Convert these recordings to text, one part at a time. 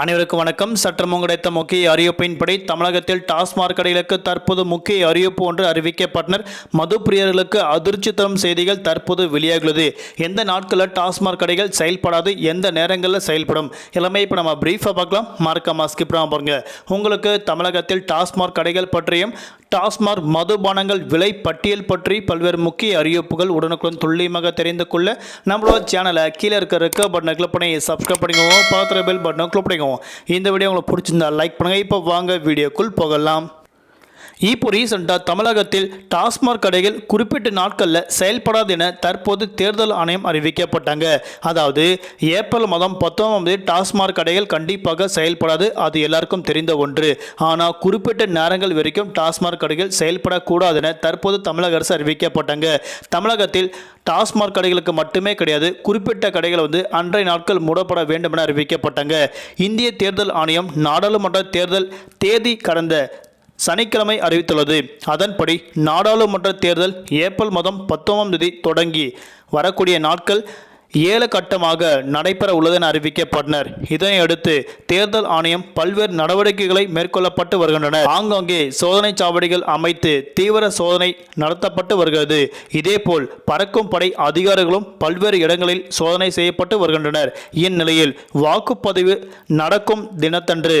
அனைவருக்கும் வணக்கம். சற்றம் கிடைத்த முக்கிய அறிவிப்பின்படி தமிழகத்தில் டாஸ்மாக் கடைகளுக்கு தற்போது முக்கிய அறிவிப்பு ஒன்று அறிவிக்கப்பட்டனர். மது பிரியர்களுக்கு அதிர்ச்சி தரும் செய்திகள் தற்போது வெளியாகுள்ளது எந்த நாட்களில் டாஸ்மாக் கடைகள் செயல்படாது எந்த நேரங்களில் செயல்படும்? எல்லாமே இப்போ நம்ம பிரீஃபாக பார்க்கலாம். மறக்காம ஸ்கிப் பாருங்க உங்களுக்கு தமிழகத்தில் டாஸ்மாக் கடைகள் பற்றியும் டாஸ்மாக் மதுபானங்கள் விலை பட்டியல் பற்றி பல்வேறு முக்கிய அறிவிப்புகள் உடனுக்குடன் துல்லியமாக தெரிந்து கொள்ள நம்மளோட சேனலை கீழே இருக்க ரெக்க பட்டனை கிளிக் பண்ணி சப்ஸ்கிரைப் பண்ணிக்கோங்க பக்கத்தில் பெல் பட்டனை கிளிக் பண்ணிக்கோங்க. இந்த வீடியோ உங்களுக்கு பிடிச்சிருந்தா லைக் பண்ணுங்கள் இப்போ வாங்க வீடியோக்குள் போகலாம். இப்போ ரீசெண்டாக தமிழகத்தில் டாஸ்மாக் கடைகள் குறிப்பிட்ட நாட்களில் செயல்படாது என தற்போது தேர்தல் ஆணையம் அறிவிக்கப்பட்டாங்க. அதாவது ஏப்ரல் மாதம் பத்தொன்பதாம் தேதி டாஸ்மாக் கடைகள் கண்டிப்பாக செயல்படாது அது எல்லாருக்கும் தெரிந்த ஒன்று. ஆனால் குறிப்பிட்ட நேரங்கள் வரைக்கும் டாஸ்மாக் கடைகள் செயல்படக்கூடாது என தற்போது தமிழக அரசு அறிவிக்கப்பட்டாங்க. தமிழகத்தில் டாஸ்மாக் கடைகளுக்கு மட்டுமே கிடையாது குறிப்பிட்ட கடைகள் வந்து அன்றைய நாட்கள் மூடப்பட வேண்டும் என அறிவிக்கப்பட்டாங்க. இந்திய தேர்தல் ஆணையம் நாடாளுமன்ற தேர்தல் தேதி கடந்த சனிக்கிழமை அறிவித்துள்ளது. அதன்படி நாடாளுமன்ற தேர்தல் ஏப்ரல் மாதம் பத்தொன்பதாம் தேதி தொடங்கி வரக்கூடிய நாட்கள் ஏழு கட்டமாக நடைபெற உள்ளதென அறிவிக்கப்பட்டனர். இதனையடுத்து தேர்தல் ஆணையம் பல்வேறு நடவடிக்கைகளை மேற்கொள்ளப்பட்டு வருகின்றன ஆங்காங்கே சோதனை சாவடிகள் அமைத்து தீவிர சோதனை நடத்தப்பட்டு வருகிறது. இதேபோல் பறக்கும் படை அதிகாரிகளும் பல்வேறு இடங்களில் சோதனை செய்யப்பட்டு வருகின்றனர். இந்நிலையில் வாக்குப்பதிவு நடக்கும் தினத்தன்று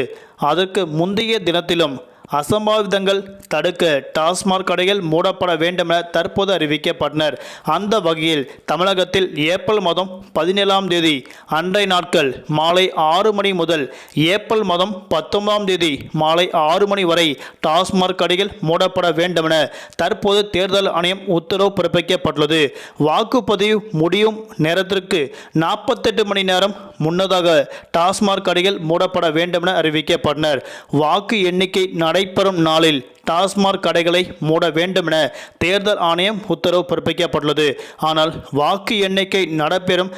அதற்கு முந்தைய தினத்திலும் அசம்பாவிதங்கள் தடுக்க டாஸ்மாக் கடைகள் மூடப்பட வேண்டும் என தற்போது அறிவிக்கப்பட்டனர். அந்த வகையில் தமிழகத்தில் ஏப்ரல் மாதம் பதினேழாம் தேதி அன்றைய நாட்கள் மாலை ஆறு மணி முதல் ஏப்ரல் மாதம் பத்தொன்பதாம் தேதி மாலை ஆறு மணி வரை டாஸ்மாக் கடைகள் மூடப்பட வேண்டும் என தற்போது தேர்தல் ஆணையம் உத்தரவு பிறப்பிக்கப்பட்டுள்ளது. வாக்குப்பதிவு முடியும் நேரத்திற்கு நாற்பத்தெட்டு மணி நேரம் முன்னதாக டாஸ்மாக் கடைகள் மூடப்பட வேண்டும் என அறிவிக்கப்பட்டனர். வாக்கு எண்ணிக்கை நடைபெறும் நாளில் டாஸ்மாக் கடைகளை மூட வேண்டும் என தேர்தல் ஆணையம் உத்தரவு பிறப்பிக்கப்பட்டுள்ளது. ஆனால் வாக்கு எண்ணிக்கை நடைபெறும்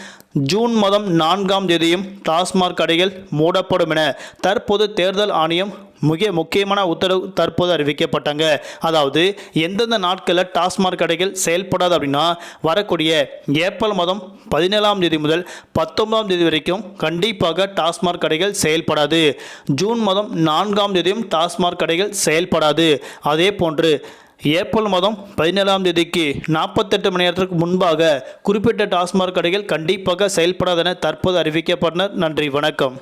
ஜூன் மாதம் நான்காம் தேதியும் டாஸ்மாக் கடைகள் மூடப்படும் என தற்போது தேர்தல் ஆணையம் மிக முக்கியமான உத்தரவு தற்போது அறிவிக்கப்பட்டாங்க. அதாவது எந்தெந்த நாட்களில் டாஸ்மாக் கடைகள் செயல்படாது அப்படின்னா வரக்கூடிய ஏப்ரல் மாதம் பதினேழாம் தேதி முதல் பத்தொன்பதாம் தேதி வரைக்கும் கண்டிப்பாக டாஸ்மாக் கடைகள் செயல்படாது. ஜூன் மாதம் நான்காம் தேதியும் டாஸ்மாக் கடைகள் செயல்படாது. அதே போன்று ஏப்ரல் மாதம் பதினேழாம் தேதிக்கு நாற்பத்தெட்டு மணி நேரத்திற்கு முன்பாக குறிப்பிட்ட டாஸ்மாக் கடைகள் கண்டிப்பாக செயல்படாதென தற்போது அறிவிக்கப்பட்டனர். நன்றி வணக்கம்.